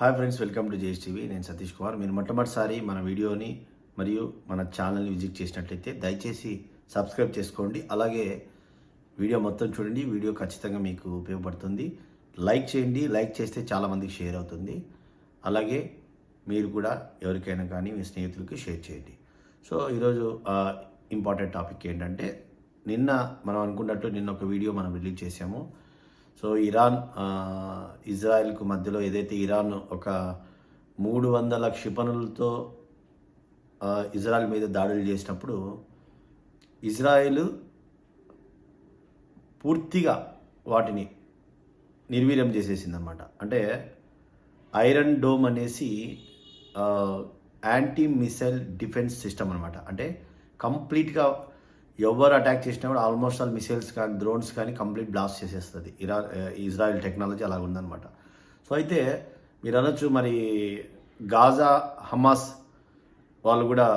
Hi friends welcome to JS TV. నేను సతీష్ కుమార్. మీరు మొట్టమొదటిసారి మన వీడియోని మరియు మన ఛానల్ని విజిట్ చేసినట్లయితే దయచేసి సబ్స్క్రైబ్ చేసుకోండి. అలాగే వీడియో మొత్తం చూడండి. వీడియో ఖచ్చితంగా మీకు ఉపయోగపడుతుంది. లైక్ చేయండి. లైక్ చేస్తే చాలామందికి షేర్ అవుతుంది. అలాగే మీరు కూడా ఎవరికైనా కానీ మీ స్నేహితులకి షేర్ చేయండి. సో ఈరోజు ఇంపార్టెంట్ టాపిక్ ఏంటంటే నిన్న మనం అనుకున్నట్టు నిన్న ఒక వీడియో మనం రిలీజ్ చేసాము సో ఇరాన్ ఇజ్రాయెల్కు మధ్యలో ఏదైతే ఇరాన్ ఒక మూడు వందల క్షిపణులతో ఇజ్రాయెల్ మీద దాడులు చేసినప్పుడు ఇజ్రాయెల్ పూర్తిగా వాటిని నిర్వీర్యం చేసేసిందనమాట అంటే ఐరన్ డోమ్ అనేసి యాంటీ మిసైల్ డిఫెన్స్ సిస్టమ్ అనమాట అంటే కంప్లీట్గా ఎవరు అటాక్ చేసినా కూడా ఆల్మోస్ట్ ఆల్ మిసైల్స్ కానీ డ్రోన్స్ కానీ కంప్లీట్ బ్లాస్ట్ చేసేస్తుంది. ఇరా ఇజ్రాయెల్ టెక్నాలజీ అలా ఉందన్నమాట. సో అయితే మీరు అనొచ్చు మరి గాజా హమాస్ వాళ్ళు కూడా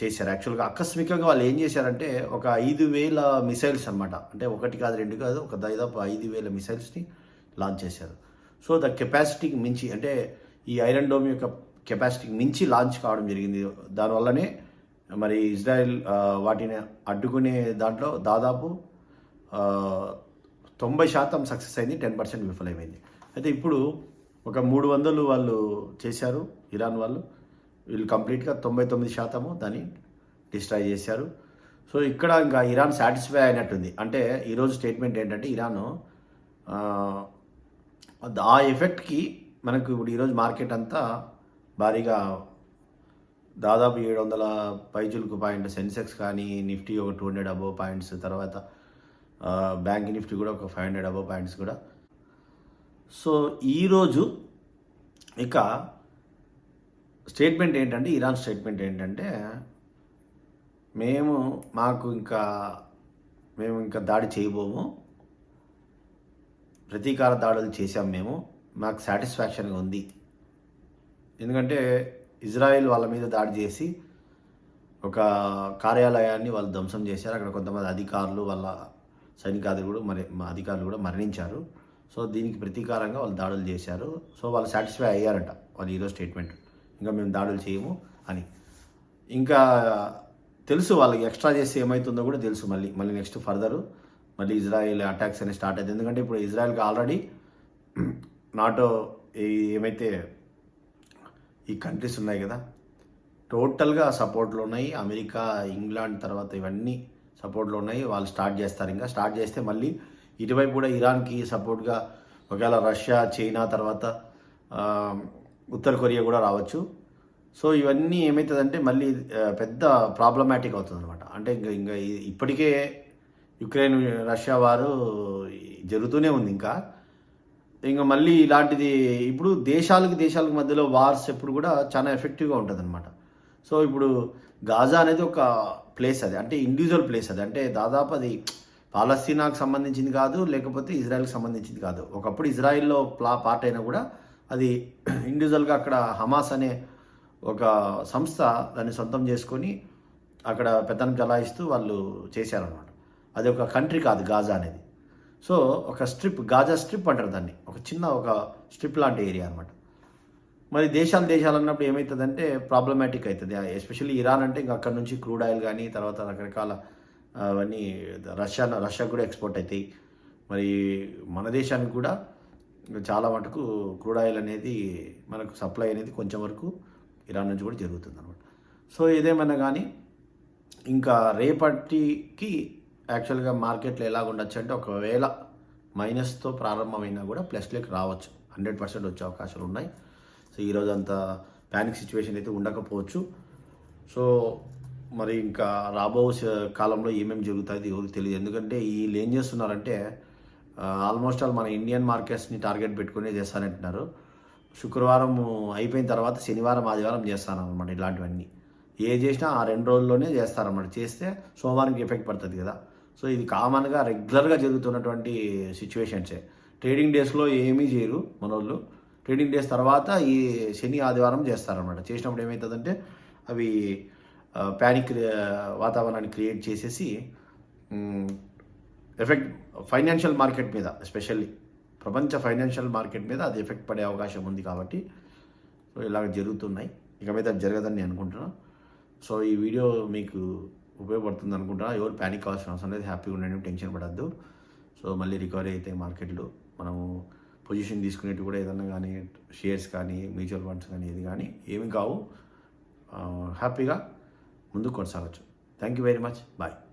చేశారు. యాక్చువల్గా ఆకస్మికంగా వాళ్ళు ఏం చేశారంటే ఒక ఐదు వేల మిసైల్స్ అనమాట అంటే ఒకటి కాదు రెండు కాదు ఒక దాదాపు ఐదు వేల మిసైల్స్ని లాంచ్ చేశారు. సో ద కెపాసిటీకి మించి అంటే ఈ ఐరన్ డోమ్ యొక్క కెపాసిటీకి మించి లాంచ్ కావడం జరిగింది. దానివల్లనే మరి ఇజ్రాయెల్ వాటిని అడ్డుకునే దాంట్లో దాదాపు తొంభై శాతం సక్సెస్ అయింది టెన్ పర్సెంట్ విఫలమైంది. అయితే ఇప్పుడు ఒక మూడు వందలు వాళ్ళు చేశారు ఇరాన్ వాళ్ళు. వీళ్ళు కంప్లీట్గా తొంభై తొమ్మిది శాతము దాన్ని డిస్ట్రాయ్ చేశారు. సో ఇక్కడ ఇంకా ఇరాన్ సాటిస్ఫై అయినట్టుంది. అంటే ఈరోజు స్టేట్మెంట్ ఏంటంటే ఇరాన్ ఆ ఎఫెక్ట్కి మనకు ఇప్పుడు ఈరోజు మార్కెట్ అంతా భారీగా దాదాపు ఏడు వందల పైచులకు పాయింట్ సెన్సెక్స్ కానీ నిఫ్టీ ఒక టూ హండ్రెడ్ అబోవ్ పాయింట్స్ తర్వాత బ్యాంక్ నిఫ్టీ కూడా ఒక ఫైవ్ హండ్రెడ్ అబోవ్ పాయింట్స్ కూడా. సో ఈరోజు ఇక స్టేట్మెంట్ ఏంటంటే ఇరాన్ స్టేట్మెంట్ ఏంటంటే మేము మాకు ఇంకా మేము ఇంకా దాడి చేయబోము. ప్రతీకార దాడులు చేసాం మేము. మాకు సాటిస్ఫాక్షన్గా ఉంది. ఎందుకంటే ఇజ్రాయెల్ వాళ్ళ మీద దాడి చేసి ఒక కార్యాలయాన్ని వాళ్ళు ధ్వంసం చేశారు. అక్కడ కొంతమంది అధికారులు వాళ్ళ సైనికాదులు కూడా మరి మా అధికారులు కూడా మరణించారు. సో దీనికి ప్రతీకారంగా వాళ్ళు దాడులు చేశారు. సో వాళ్ళు సాటిస్ఫై అయ్యారంట వాళ్ళు ఈరోజు స్టేట్మెంట్. ఇంకా మేము దాడులు చేయము అని. ఇంకా తెలుసు వాళ్ళకి ఎక్స్ట్రా చేస్తే ఏమవుతుందో కూడా తెలుసు మళ్ళీ మళ్ళీ నెక్స్ట్ ఫర్దర్. మళ్ళీ ఇజ్రాయెల్ అటాక్స్ అనేవి స్టార్ట్ అయింది ఎందుకంటే ఇప్పుడు ఇజ్రాయెల్కి ఆల్రెడీ నాటో ఏమైతే ఈ కంట్రీస్ ఉన్నాయి కదా. టోటల్గా సపోర్ట్లో ఉన్నాయి అమెరికా ఇంగ్లాండ్ తర్వాత ఇవన్నీ సపోర్ట్లో ఉన్నాయి వాళ్ళు స్టార్ట్ చేస్తారు ఇంకా. స్టార్ట్ చేస్తే మళ్ళీ ఇటువైపు కూడా ఇరాన్కి సపోర్ట్గా ఒకవేళ రష్యా చైనా తర్వాత ఉత్తర కొరియా కూడా రావచ్చు. సో ఇవన్నీ ఏమవుతుందంటే మళ్ళీ పెద్ద ప్రాబ్లమాటిక్ అవుతుంది అనమాట అంటే ఇంకా ఇంకా ఇప్పటికే యుక్రెయిన్ రష్యా వారు జరుగుతూనే ఉంది ఇంకా. ఇంకా మళ్ళీ ఇలాంటిది ఇప్పుడు దేశాలకు దేశాలకు మధ్యలో వార్స్ ఎప్పుడు కూడా చాలా ఎఫెక్టివ్గా ఉంటుంది అనమాట సో ఇప్పుడు గాజా అనేది ఒక ప్లేస్ అది అంటే ఇండివిజువల్ ప్లేస్ అది. అంటే దాదాపు అది పాలస్తీనాకు సంబంధించింది కాదు లేకపోతే ఇజ్రాయెల్కి సంబంధించింది కాదు. ఒకప్పుడు ఇజ్రాయెల్లో ప్లా పార్ట్ అయినా కూడా అది ఇండివిజువల్గా అక్కడ హమాస్ అనే ఒక సంస్థ దాన్ని సొంతం చేసుకొని అక్కడ పెద్దను చలాయిస్తూ వాళ్ళు చేశారనమాట అది ఒక కంట్రీ కాదు గాజా అనేది. సో ఒక స్ట్రిప్ గాజా స్ట్రిప్ అంటారు దాన్ని. ఒక చిన్న ఒక స్ట్రిప్ లాంటి ఏరియా అనమాట మరి దేశాలు దేశాలు అన్నప్పుడు ఏమవుతుందంటే ప్రాబ్లమాటిక్ అవుతుంది ఎస్పెషల్లీ ఇరాన్ అంటే ఇంకా అక్కడ నుంచి క్రూడ్ ఆయిల్ కానీ తర్వాత రకరకాల అవన్నీ రష్యా రష్యా కూడా ఎక్స్పోర్ట్ అవుతాయి మరి మన దేశానికి కూడా చాలా మటుకు క్రూడ్ ఆయిల్ అనేది మనకు సప్లై అనేది కొంచెం వరకు ఇరాన్ నుంచి కూడా జరుగుతుంది అనమాట సో ఏదేమైనా కానీ ఇంకా రేపటికి యాక్చువల్గా మార్కెట్లో ఎలాగ ఉండొచ్చు అంటే ఒకవేళ మైనస్తో ప్రారంభమైనా కూడా ప్లస్లోకి రావచ్చు. హండ్రెడ్ పర్సెంట్ వచ్చే అవకాశాలు ఉన్నాయి. సో ఈరోజు అంత ప్యానిక్ సిచ్యువేషన్ అయితే ఉండకపోవచ్చు. సో మరి ఇంకా రాబో కాలంలో ఏమేమి జరుగుతుంది ఎవరికి తెలియదు. ఎందుకంటే వీళ్ళు ఏం చేస్తున్నారంటే ఆల్మోస్ట్ ఆల్ మన ఇండియన్ మార్కెట్స్ని టార్గెట్ పెట్టుకునే చేస్తానంటున్నారు. శుక్రవారం అయిపోయిన తర్వాత శనివారం ఆదివారం చేస్తానన్నమాట ఇలాంటివన్నీ. ఏ చేసినా ఆ రెండు రోజుల్లోనే చేస్తారన్నమాట. చేస్తే సోమవారంకి ఎఫెక్ట్ పడుతుంది కదా. సో ఇది కామన్గా రెగ్యులర్గా జరుగుతున్నటువంటి సిచ్యువేషన్సే. ట్రేడింగ్ డేస్లో ఏమీ చేయరు మన వాళ్ళు ట్రేడింగ్ డేస్ తర్వాత ఈ శని ఆదివారం చేస్తారనమాట చేసినప్పుడు ఏమవుతుందంటే అవి ప్యానిక్ వాతావరణాన్ని క్రియేట్ చేసేసి ఎఫెక్ట్ ఫైనాన్షియల్ మార్కెట్ మీద ఎస్పెషల్లీ ప్రపంచ ఫైనాన్షియల్ మార్కెట్ మీద అది ఎఫెక్ట్ పడే అవకాశం ఉంది కాబట్టి సో ఇలాగ జరుగుతున్నాయి. ఇక మీద అది జరగదని నేను అనుకుంటున్నాను సో ఈ వీడియో మీకు ఉపయోగపడుతుంది అనుకుంటున్నా ఎవరు ప్యానిక్ కావాల్సిన అవసరం లేదు. హ్యాపీగా ఉండండి టెన్షన్ పడద్దు. సో మళ్ళీ రికవరీ అయితే మార్కెట్లు మనము పొజిషన్ తీసుకునేవి కూడా ఏదన్నా కానీ షేర్స్ కానీ మ్యూచువల్ ఫండ్స్ కానీ ఏది కానీ ఏమి కావు. Uh, హ్యాపీగా ముందుకు కొనసాగచ్చు. Thank you very much bye